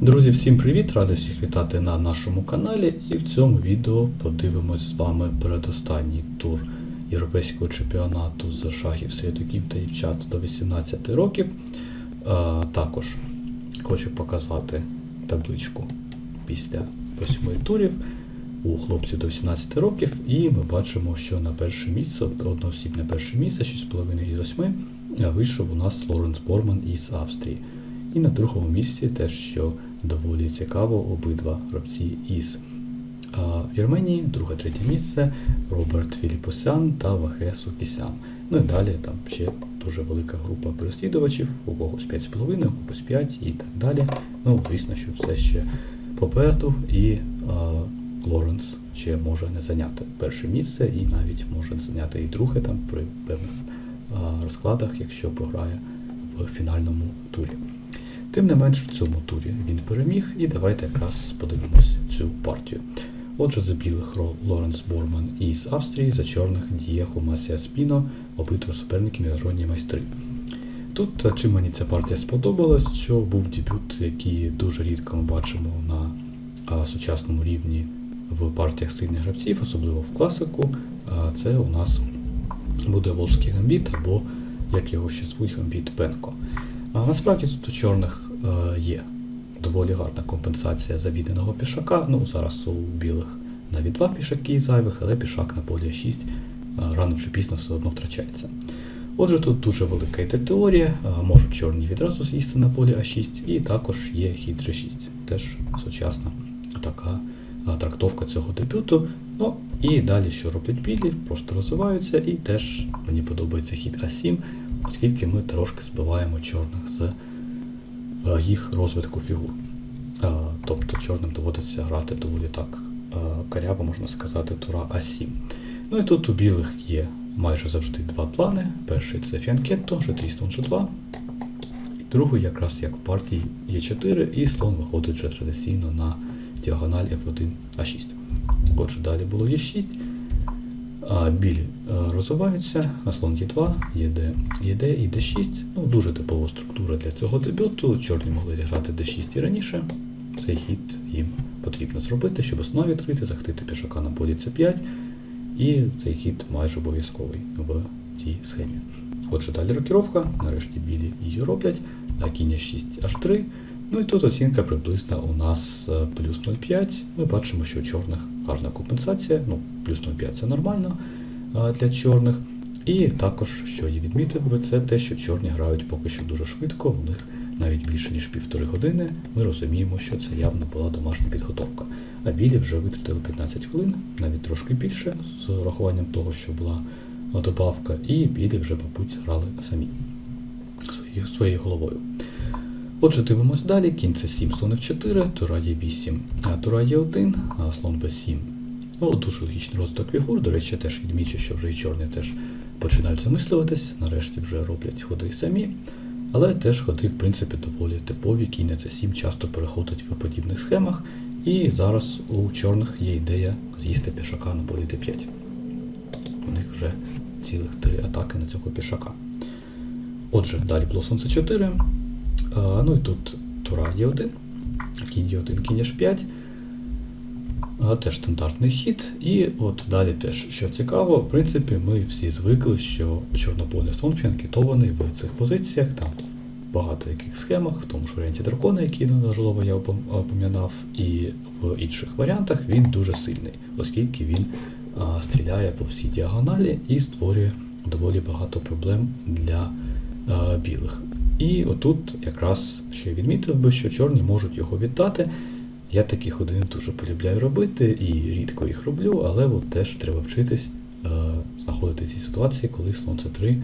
Друзі, всім привіт! Радий всіх вітати на нашому каналі. І в цьому відео подивимось з вами передостанній тур Європейського чемпіонату з шахів світоків та дівчат до 18 років. А, також хочу показати табличку після восьми турів у хлопців до 18 років. І ми бачимо, що на перше місце, одноосібне перше місце, 6,5 із 8, вийшов у нас Лоренс Борман із Австрії. І на другому місці теж, що доволі цікаво, обидва гравці із Вірменії, друге, третє місце Роберт Філіпосян та Вахе Сукісян. Ну і далі там ще дуже велика група переслідувачів, у когось 5,5, у когось 5 і так далі. Ну, звісно, що все ще попереду, і а, Лоренс ще може не зайняти перше місце і навіть може зайняти і друге там при певних а, розкладах, якщо програє в фінальному турі. Тим не менш, в цьому турі він переміг, і давайте якраз подивимось цю партію. Отже, за білих Лоренс Борман із Австрії, за чорних Дієхо Масія Спіно, обидва суперники міжнародні майстри. Тут чим мені ця партія сподобалась, що був дебют, який дуже рідко ми бачимо на а, сучасному рівні в партіях сильних гравців, особливо в класику. А, це у нас буде Волжський гамбіт або, як його ще звуть, гамбіт Пенко. А насправді тут у чорних е, є доволі гарна компенсація за відданого пішака. Ну, зараз у білих навіть два пішаки зайвих, але пішак на полі 6 е, рано чи пізно все одно втрачається. Отже, тут дуже велика йде теорія, е, можуть чорні відразу з'їсти на полі А6, і також є хід G6. Теж сучасна така е, трактовка цього дебюту. Ну і далі, що роблять білі, просто розвиваються, і теж мені подобається хід А7 оскільки ми трошки збиваємо чорних з е, їх розвитку фігур. Е, Тобто чорним доводиться грати доволі так е, каряво, можна сказати, тура А7. Ну і тут у білих є майже завжди два плани. Перший це фіанкетто, G3, слон G2. І другий, якраз як в партії Е4, і слон виходить вже традиційно на діагональ F1 А6. Отже, далі було Е6. А білі розвиваються, на слон Е2, ЄД, ЄД і Д6. Ну, Дуже типова структура для цього дебюту. Чорні могли зіграти Д6 і раніше. Цей хід їм потрібно зробити, щоб основу відкрити, захтити пішака на полі С5. І цей хід майже обов'язковий в цій схемі. Отже, далі рокіровка, нарешті білі її роблять, а кінь 6 H3. Ну і тут оцінка приблизно у нас плюс 0,5. Ми бачимо, що у чорних гарна компенсація, ну, плюс 0,5 це нормально для чорних. І також, що я відмітив би, це те, що чорні грають поки що дуже швидко, у них навіть більше ніж півтори години. Ми розуміємо, що це явно була домашня підготовка. А білі вже витратили 15 хвилин, навіть трошки більше, з урахуванням того, що була добавка, і білі вже, мабуть, грали самі своєю головою. Отже, дивимось далі. Кінь це 7, слон F4, тура є 8, тура є 1, слон B7. Ну, дуже логічний розвиток фігур. До речі, теж відмічу, що вже і чорні теж починають замислюватись, нарешті вже роблять ходи самі. Але теж ходи, в принципі, доволі типові. Кінь це 7 часто переходить в подібних схемах. І зараз у чорних є ідея з'їсти пішака на полі d5. У них вже цілих три атаки на цього пішака. Отже, далі було сонце 4. Ну і тут тура є 1 кінь є 1 кінь H5. А, теж стандартний хід. І от далі теж, що цікаво, в принципі, ми всі звикли, що чорнополий слон фіанкетований в цих позиціях, там в багато яких схемах, в тому ж варіанті дракона, який можливо я опом'янав, і в інших варіантах він дуже сильний, оскільки він а, стріляє по всій діагоналі і створює доволі багато проблем для а, білих. І отут якраз ще відмітив би, що чорні можуть його віддати. Я такі ходи дуже полюбляю робити і рідко їх роблю, але от теж треба вчитись е, знаходити ці ситуації, коли слон С3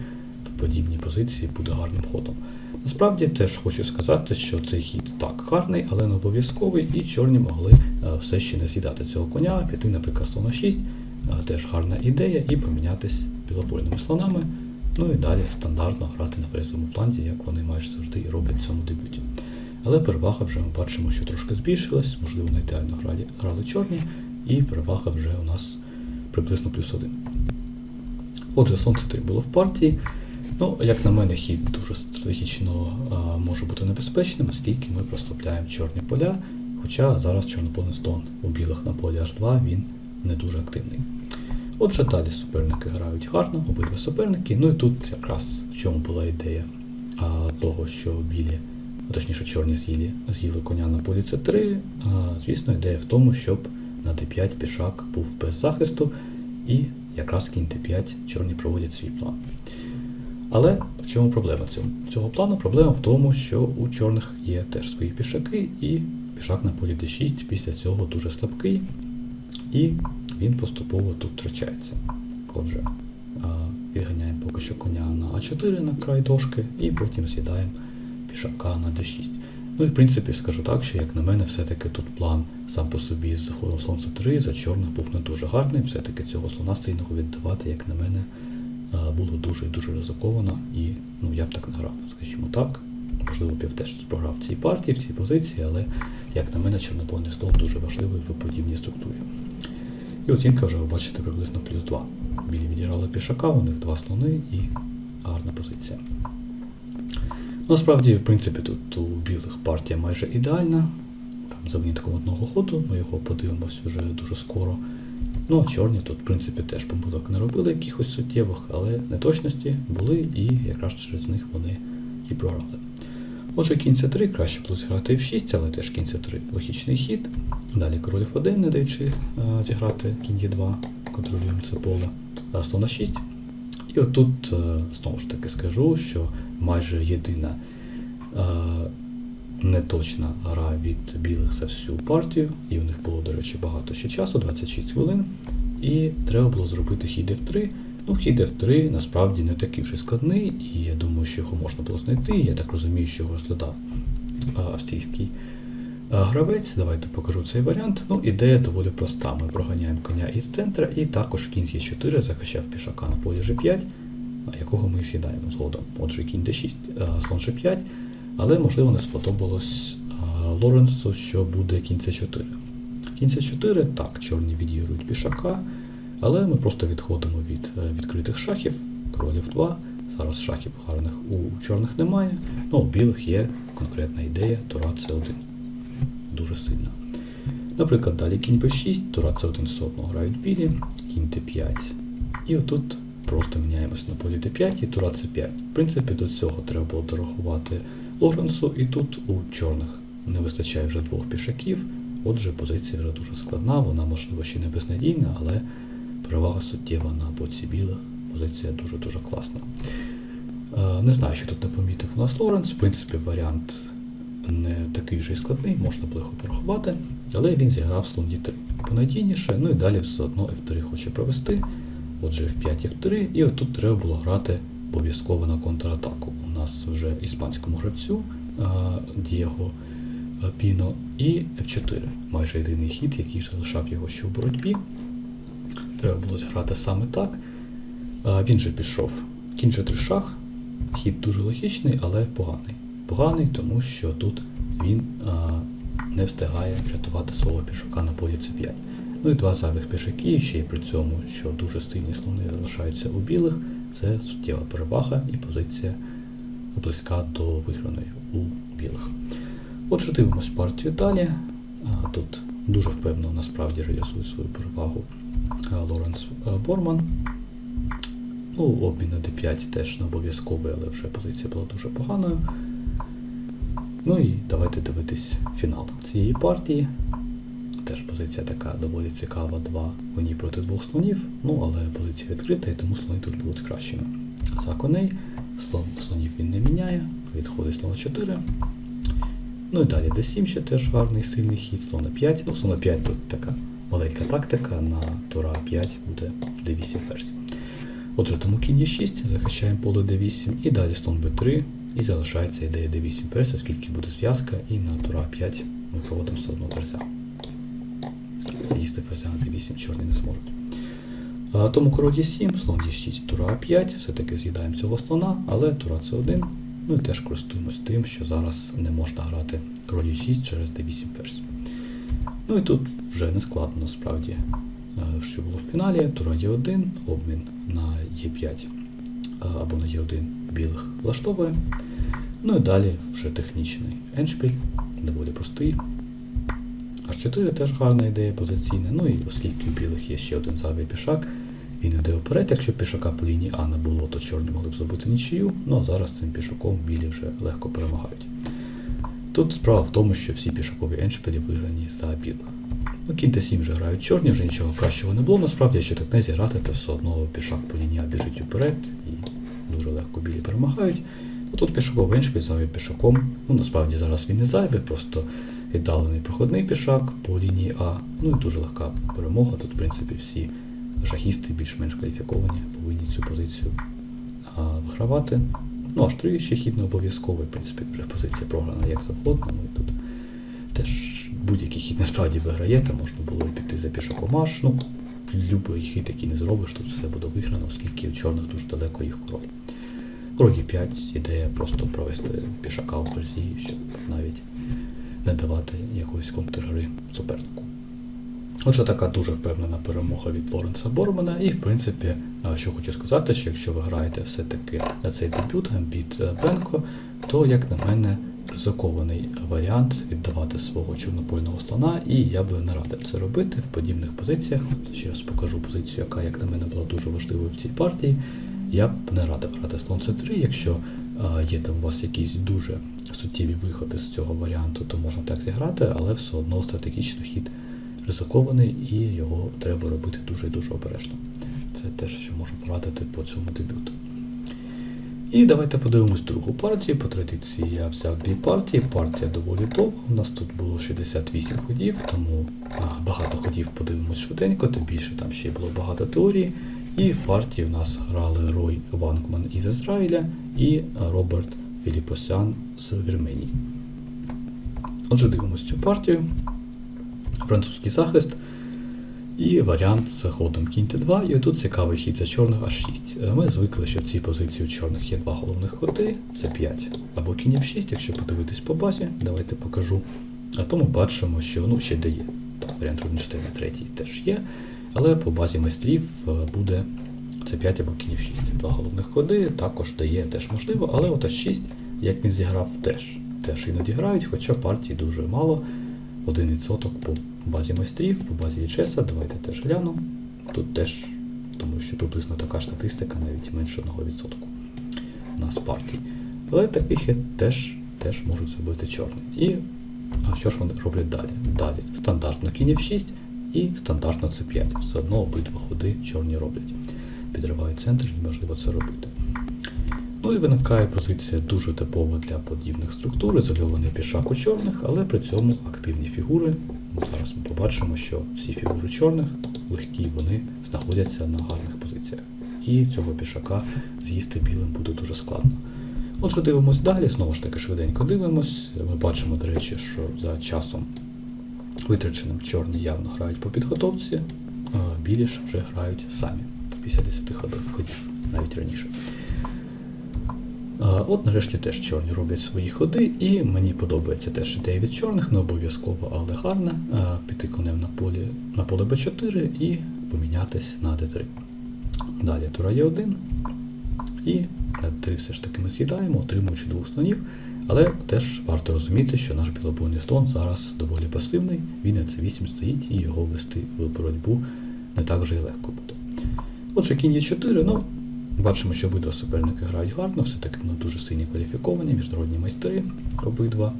в подібній позиції буде гарним ходом. Насправді теж хочу сказати, що цей хід так гарний, але не обов'язковий, і чорні могли е, все ще не з'їдати цього коня, піти, наприклад, слона 6, е, теж гарна ідея, і помінятись білопольними слонами. Ну і далі стандартно грати на ферзовому фланзі, як вони майже завжди і роблять в цьому дебюті. Але перевага вже ми бачимо, що трошки збільшилась, можливо, не ідеально грали, грали чорні, і перевага вже у нас приблизно плюс один. Отже, сонце 3 було в партії. Ну, як на мене, хід дуже стратегічно а, може бути небезпечним, оскільки ми прослабляємо чорні поля, хоча зараз чорнополий слон у білих на полі H2 він не дуже активний. Отже, далі суперники грають гарно, обидва суперники. Ну і тут якраз в чому була ідея а, того, що білі, а точніше чорні з'їли, з'їли коня на полі С3. А, звісно, ідея в тому, щоб на d5 пішак був без захисту, і якраз кінь d5 чорні проводять свій план. Але в чому проблема цього, цього плану? Проблема в тому, що у чорних є теж свої пішаки, і пішак на полі d6 після цього дуже слабкий, і він поступово тут втрачається. Отже, відганяємо поки що коня на А4 на край дошки, і потім з'їдаємо пішака на d6. Ну і в принципі скажу так, що як на мене, все-таки тут план сам по собі з заходом сонця 3 за чорних був не дуже гарний. Все-таки цього слона сильного віддавати, як на мене, було дуже і дуже ризиковано, і ну я б так не грав, скажімо так. Можливо, б я теж програв в цій партії, в цій позиції, але як на мене, чорнопольний стол дуже важливий в подібній структурі. І оцінка вже ви бачите приблизно плюс 2. Білі відіграли пішака, у них два слони і гарна позиція. Насправді, в принципі, тут у білих партія майже ідеальна. Там за винятком одного ходу, ми його подивимось вже дуже скоро. Ну а чорні тут, в принципі, теж помилок не робили якихось суттєвих, але неточності були і якраз через них вони і програли. Отже, кінь c 3 краще було зіграти f6, але теж кінь c 3 логічний хід. Далі король f1, не даючи е, зіграти кінь e2, контролюємо це поле. А слон на 6. І отут, е, знову ж таки скажу, що майже єдина е, неточна гра від білих за всю партію, і у них було, до речі, багато ще часу, 26 хвилин. І треба було зробити хід f3. Ну, хід f3 насправді не такий вже складний, і я думаю, що його можна було знайти. Я так розумію, що його розглядав австрійський а, гравець. Давайте покажу цей варіант. Ну, ідея доволі проста. Ми проганяємо коня із центра, і також кінь Е4 захищав пішака на полі G5, якого ми з'їдаємо згодом. Отже, кінь D6, слон G5, але можливо не сподобалось Лоренсу, що буде кінь C4. Кінь C4, так, чорні відігрують пішака. Але ми просто відходимо від е, відкритих шахів, королів 2. Зараз шахів гарних у чорних немає. Ну, у білих є конкретна ідея, тура С1. Дуже сильна. Наприклад, далі кінь b6, тура С1 все одно грають білі, кінь Т5. І отут просто міняємось на полі Т5 і тура С5. В принципі, до цього треба було дорахувати Лоренсу, і тут у чорних не вистачає вже двох пішаків. Отже, позиція вже дуже складна, вона можливо ще не безнадійна, але перевага суттєва на боці білих. Позиція дуже-дуже класна. Е, Не знаю, що тут не помітив у нас Лоренс. В принципі, варіант не такий вже й складний, можна було його порахувати, але він зіграв слон d3 понадійніше, ну і далі все одно F3 хоче провести. Отже, F5, F3, і отут треба було грати обов'язково на контратаку. У нас вже іспанському гравцю Дієго Піно і F4. Майже єдиний хід, який залишав його ще у боротьбі. Треба було зіграти саме так. Він же пішов. Кінь же 3 шах. Хід дуже логічний, але поганий. Поганий, тому що тут він а, не встигає врятувати свого пішака на полі С5. Ну і два зайвих пішаки, ще й при цьому, що дуже сильні слони залишаються у білих, це суттєва перевага і позиція близька до виграної у білих. Отже, дивимось партію далі. Тут дуже впевнено насправді реалізує свою перевагу Лоренс Борман. Ну, обмін на d5 теж не обов'язковий, але вже позиція була дуже поганою. Ну і давайте дивитись фінал цієї партії. Теж позиція така доволі цікава, два коні проти двох слонів, ну але позиція відкрита, і тому слони тут будуть кращими. За коней, слон, слонів він не міняє, відходить слон 4. Ну і далі d7 ще теж гарний сильний хід, слон 5. Ну, слон 5 тут така маленька тактика, на тура 5 буде d8 ферзь. Отже, тому кінь Е6, захищаємо поле d8 і далі слон b3, і залишається ідея d8 ферзь, оскільки буде зв'язка, і на тура 5 ми проводимо все одно ферзя. Заїсти ферзя на d8 чорні не зможуть. Тому король Е7, слон Е6, тура 5, все-таки з'їдаємо цього слона, але тура С1, ну і теж користуємось тим, що зараз не можна грати король Е6 через d8 ферзь. Ну і тут вже не складно насправді, що було в фіналі. Тура Е1, обмін на Е5 або на Е1 білих влаштовує. Ну і далі вже технічний еншпіль, доволі простий. H4 теж гарна ідея позиційна. Ну і оскільки у білих є ще один зайвий пішак, він йде вперед. Якщо пішака по лінії А не було, то чорні могли б зробити нічию. Ну а зараз цим пішаком білі вже легко перемагають. Тут справа в тому, що всі пішакові еншпілі виграні за білих. Ну, кінь та 7 вже грають чорні, вже нічого кращого не було. Насправді, якщо так не зіграти, то все одно пішак по лінії А біжить уперед і дуже легко білі перемагають. Ну, тут пішаковий еншпіль зайвий пішаком. Ну, насправді зараз він не зайвий, просто віддалений проходний пішак по лінії А. Ну і дуже легка перемога. Тут, в принципі, всі шахісти більш-менш кваліфіковані, повинні цю позицію а, вигравати. Ну, аж три ще хід не обов'язковий, в принципі, вже позиція програна як завгодно. Ну і тут теж будь-який хід насправді виграєте, можна було і піти за пішаком аж. Ну, любий хід, який не зробиш, тут все буде виграно, оскільки у чорних дуже далеко їх король. Рогі 5 ідея просто провести пішака у ферзі, щоб навіть не давати якоїсь контргри супернику. Отже, така дуже впевнена перемога від Лоренса Бормана. І, в принципі, що хочу сказати, що якщо ви граєте все-таки на цей дебют Гамбіт е, Бенко, то, як на мене, ризикований варіант віддавати свого чорнопольного слона, і я би не радив це робити в подібних позиціях. Ще раз покажу позицію, яка, як на мене, була дуже важливою в цій партії. Я б не радив грати слон c3, якщо а, є там у вас якісь дуже суттєві виходи з цього варіанту, то можна так зіграти, але все одно стратегічно хід ризикований і його треба робити дуже дуже обережно. Це те, що можу порадити по цьому дебюту. І давайте подивимось другу партію. По традиції я взяв дві партії. Партія доволі довга. У нас тут було 68 ходів, тому багато ходів подивимось швиденько, тим більше там ще було багато теорії. І в партії в нас грали Рой Ванкман із Ізраїля і Роберт Філіпосян з Вірменії. Отже, дивимось цю партію. Французький захист. І варіант з ходом кінь Т2, і тут цікавий хід за чорних H6. Ми звикли, що в цій позиції у чорних є два головних ходи, це 5 або кінь F6, якщо подивитись по базі, давайте покажу. А тому бачимо, що ну, ще де є. Так, варіант Рубінштейна третій теж є, але по базі майстрів е, буде це 5 або кінь F6. Два головних ходи, також дає теж можливо, але от H6, як він зіграв, теж теж іноді грають, хоча партій дуже мало. 1% по базі майстрів, по базі ЄЧСа, давайте теж гляну. Тут теж, думаю, що приблизно така статистика, навіть менше 1% у нас партій. Але такий хід теж, теж можуть зробити чорний. І а що ж вони роблять далі? Далі стандартно кінь F6 і стандартно C5. Все одно обидва ходи чорні роблять. Підривають центр, неможливо це робити. Ну і виникає позиція дуже типова для подібних структур, ізольований пішак у чорних, але при цьому активні фігури. Зараз ми побачимо, що всі фігури чорних легкі, вони знаходяться на гарних позиціях. І цього пішака з'їсти білим буде дуже складно. Отже, дивимось далі, знову ж таки швиденько дивимось. Ми бачимо, до речі, що за часом витраченим чорні явно грають по підготовці, білі ж вже грають самі після 10 ходів, навіть раніше. От нарешті теж чорні роблять свої ходи, і мені подобається теж ідея від чорних, не обов'язково, але гарна. Піти конем на полі на поле Б4 і помінятись на Д3. Далі тура Е1. І на Д3 все ж таки ми з'їдаємо, отримуючи двох слонів. Але теж варто розуміти, що наш білобойний слон зараз доволі пасивний, він на С8 стоїть і його ввести в боротьбу не так вже і легко буде. Отже, кінь Е4, ну, Бачимо, що обидва суперники грають гарно, все-таки вони дуже сильні кваліфіковані, міжнародні майстри обидва.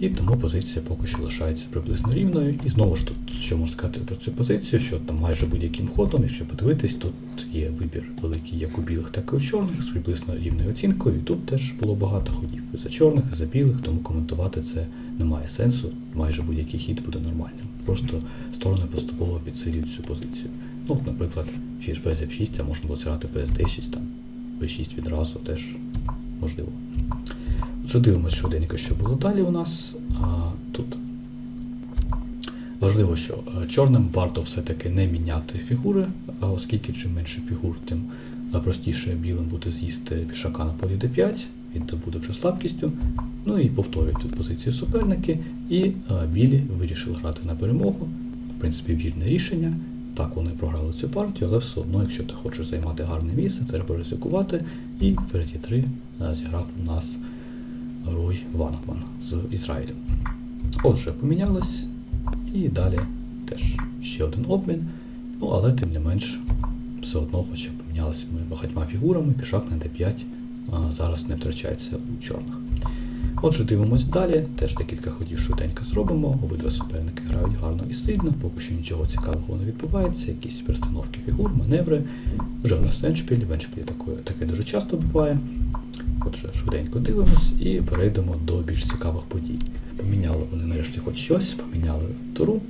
І тому позиція поки що лишається приблизно рівною. І знову ж тут, що можна сказати про цю позицію, що там майже будь-яким ходом, якщо подивитись, тут є вибір великий як у білих, так і у чорних, з приблизно рівною оцінкою. І тут теж було багато ходів і за чорних, і за білих, тому коментувати це немає сенсу. Майже будь-який хід буде нормальним. Просто сторони поступово підсилюють цю позицію. Ну, наприклад, фіж F6, а можна було зіграти FD6, там B6 відразу теж можливо. Отже, дивимося швиденько, що було далі у нас. А, Тут важливо, що е, чорним варто все-таки не міняти фігури, а оскільки чим менше фігур, тим е, простіше білим буде з'їсти пішака на полі d5, він це буде вже слабкістю. Ну і повторюють тут позиції суперники, і білі вирішили грати на перемогу. В принципі, вірне рішення. Так, вони програли цю партію, але все одно, якщо ти хочеш займати гарне місце, треба ризикувати. І в ферзі 3 е, зіграв у нас Рой Вангман з Ізраїлю. Отже, помінялись, і далі теж ще один обмін. Ну, але тим не менш, все одно, хоча помінялися ми багатьма фігурами, пішак на d5 а, зараз не втрачається у чорних. Отже, дивимось далі, теж декілька ходів швиденько зробимо. Обидва суперники грають гарно і сильно, поки що нічого цікавого не відбувається, якісь перестановки фігур, маневри. Вже в нас еншпіль, в еншпілі таке, таке дуже часто буває. Отже, швиденько дивимось і перейдемо до більш цікавих подій. Поміняли вони нарешті хоч щось, поміняли туру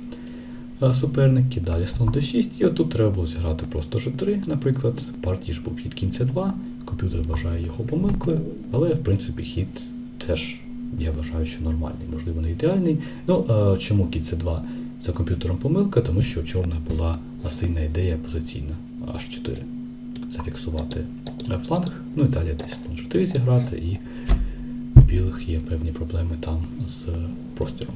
суперники, далі слон d6, і отут треба було зіграти просто g3, наприклад. В партії ж був хід кінця 2, комп'ютер вважає його помилкою, але в принципі хід теж я вважаю, що нормальний, можливо, не ідеальний. Ну а, чому кінь c 2 за комп'ютером помилка? Тому що у чорних була сильна ідея позиційна, аж 4 зафіксувати е, фланг, ну і далі десь слон g3 зіграти, і у білих є певні проблеми там з простіром.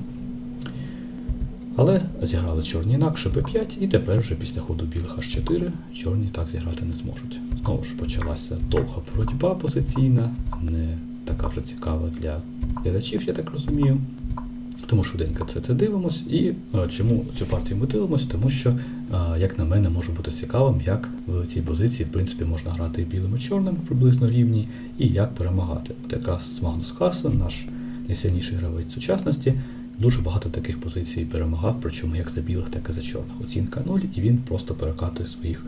Але зіграли чорні інакше b5, і тепер вже після ходу білих h4 чорні так зіграти не зможуть. Знову ж почалася довга боротьба позиційна, не така вже цікава для глядачів, я так розумію. Тому швиденько це, це дивимось. І е, чому цю партію ми дивимось? Тому що, е, як на мене, може бути цікавим, як в цій позиції в принципі можна грати білим і чорним приблизно рівні, і як перемагати. От якраз Магнус Карсен, наш найсильніший гравець сучасності, дуже багато таких позицій перемагав, причому як за білих, так і за чорних. Оцінка 0, і він просто перекатує своїх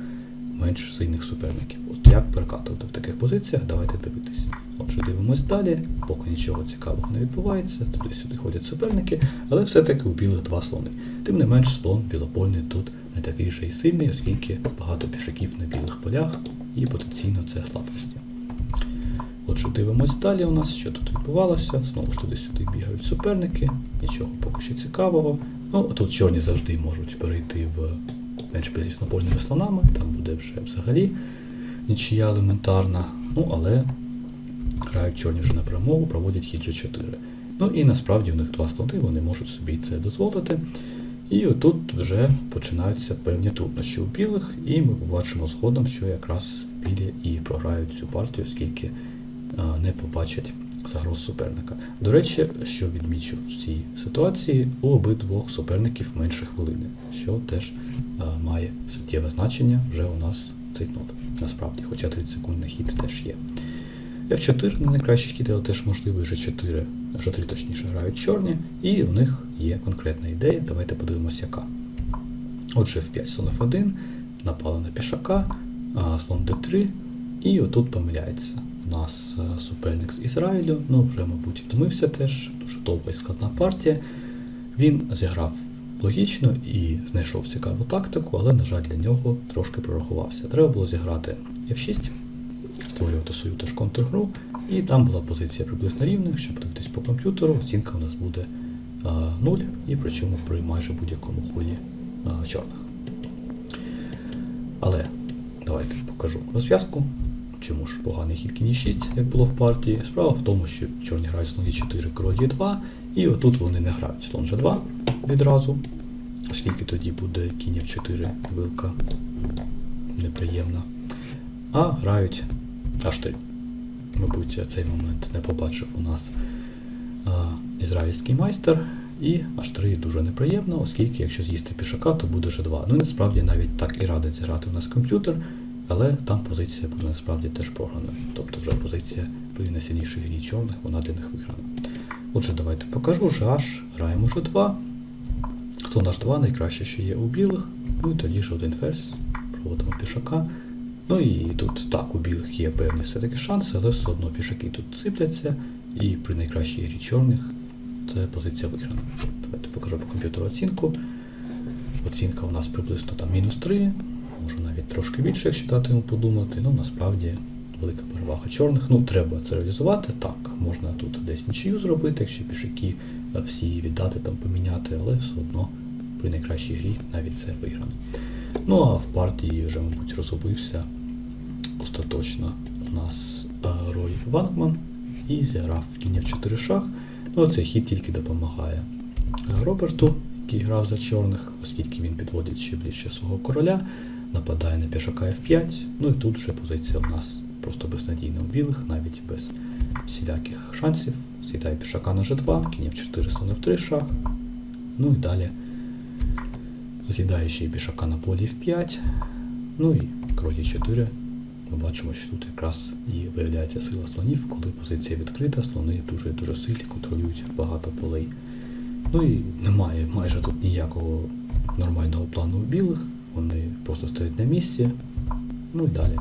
менш сильних суперників. От як перекатувати в таких позиціях, давайте дивитись. Отже, дивимось далі, поки нічого цікавого не відбувається, туди-сюди ходять суперники, але все-таки у білих два слони. Тим не менш, слон білопольний тут не такий же і сильний, оскільки багато пішаків на білих полях, і потенційно це слабкості. Отже, дивимось далі у нас, що тут відбувалося. Знову ж туди-сюди бігають суперники, нічого поки що цікавого. Ну, тут чорні завжди можуть перейти в менш з напольними слонами, там буде вже взагалі нічия елементарна. Ну, але грають чорні вже на перемогу, проводять хід G4. Ну і насправді у них два слони, вони можуть собі це дозволити. І отут вже починаються певні труднощі у білих, і ми побачимо згодом, що якраз білі і програють цю партію, оскільки не побачать загроз суперника. До речі, що відмічу в цій ситуації, у обидвох суперників менше хвилини, що теж а, має суттєве значення вже у нас цей нот. Насправді, хоча 30 секундний хід теж є. F4 не найкращий хід, але теж можливий G4, G3 точніше грають чорні, і у них є конкретна ідея. Давайте подивимося, яка. Отже, F5 слон F1, напали на пішака, слон D3, і отут помиляється. У нас суперник з Ізраїлю, ну вже, мабуть, втомився теж, дуже довга і складна партія. Він зіграв логічно і знайшов цікаву тактику, але, на жаль, для нього трошки прорахувався. Треба було зіграти F6 створювати свою теж контргру, і там була позиція приблизно рівна, якщо подивитись по комп'ютеру, оцінка у нас буде а, 0, і причому при майже будь-якому ході а, чорних. Але давайте покажу розв'язку. Чому ж поганий хід кінь 6, як було в партії? Справа в тому, що чорні грають слон Е4, король Е2, і отут вони не грають слон G2 відразу, оскільки тоді буде кінь F4 вилка неприємна. А грають H3. Мабуть, цей момент не побачив у нас а, ізраїльський майстер. І H3 дуже неприємно, оскільки якщо з'їсти пішака, то буде G2. Ну і насправді навіть так і радить зіграти у нас комп'ютер, але там позиція буде насправді теж програною. Тобто вже позиція при найсильнішій грі чорних, вона для них виграна. Отже, давайте покажу. H, граємо G2. Хто наш 2 найкраще, що є у білих. Ну і тоді ж один ферзь. Проводимо пішака. Ну і тут так, у білих є певні все-таки шанси, але все одно пішаки тут сипляться, і при найкращій грі чорних це позиція виграна. Давайте покажу по комп'ютеру оцінку. Оцінка у нас приблизно там мінус 3, може навіть трошки більше, якщо дати йому подумати. Ну насправді велика перевага чорних. Ну, треба це реалізувати. Так, можна тут десь нічию зробити, якщо пішаки всі віддати там поміняти, але все одно при найкращій грі навіть це виграно. Ну а в партії вже, мабуть, розгубився остаточно у нас е, Рой Вангман і зіграв кінь в 4 шах. Ну, цей хід тільки допомагає е, Роберту, який грав за чорних, оскільки він підводить ще ближче свого короля, нападає на пішака F5, ну і тут вже позиція у нас просто безнадійна у білих, навіть без всіляких шансів. Сідає пішака на G2, кінь F4, слон F3 шах. Ну і далі з'їдає ще й пішака на полі F5. Ну і король E4. Ми бачимо, що тут якраз і виявляється сила слонів, коли позиція відкрита, слони дуже дуже сильні, контролюють багато полей. Ну і немає майже тут ніякого нормального плану у білих, вони просто стоять на місці. Ну і далі.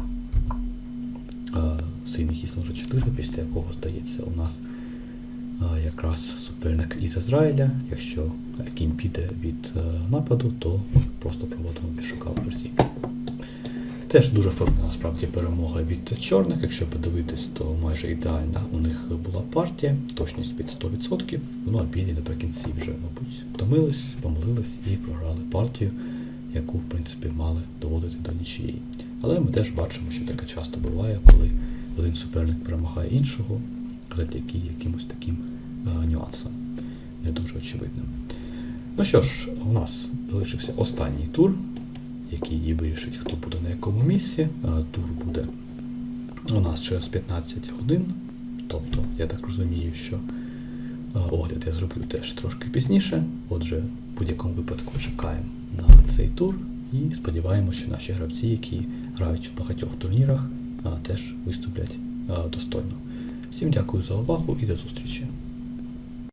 Хід слон G4, після якого здається у нас якраз суперник із Ізраїля. Якщо кінь піде від е, нападу, то просто проводимо пішака в. Теж дуже впевнена насправді перемога від чорних. Якщо подивитись, то майже ідеальна у них була партія, точність під 100%. Ну а білі наприкінці вже, мабуть, втомились, помилились і програли партію, яку, в принципі, мали доводити до нічиєї. Але ми теж бачимо, що таке часто буває, коли один суперник перемагає іншого завдяки якимось таким е, нюансам, не дуже очевидним. Ну що ж, у нас залишився останній тур, який і вирішить, хто буде на якому місці. Е, Тур буде у нас через 15 годин. Тобто, я так розумію, що е, огляд я зроблю теж трошки пізніше. Отже, в будь-якому випадку чекаємо на цей тур і сподіваємося, що наші гравці, які грають в багатьох турнірах, теж виступлять достойно. Всім дякую за увагу і до зустрічі!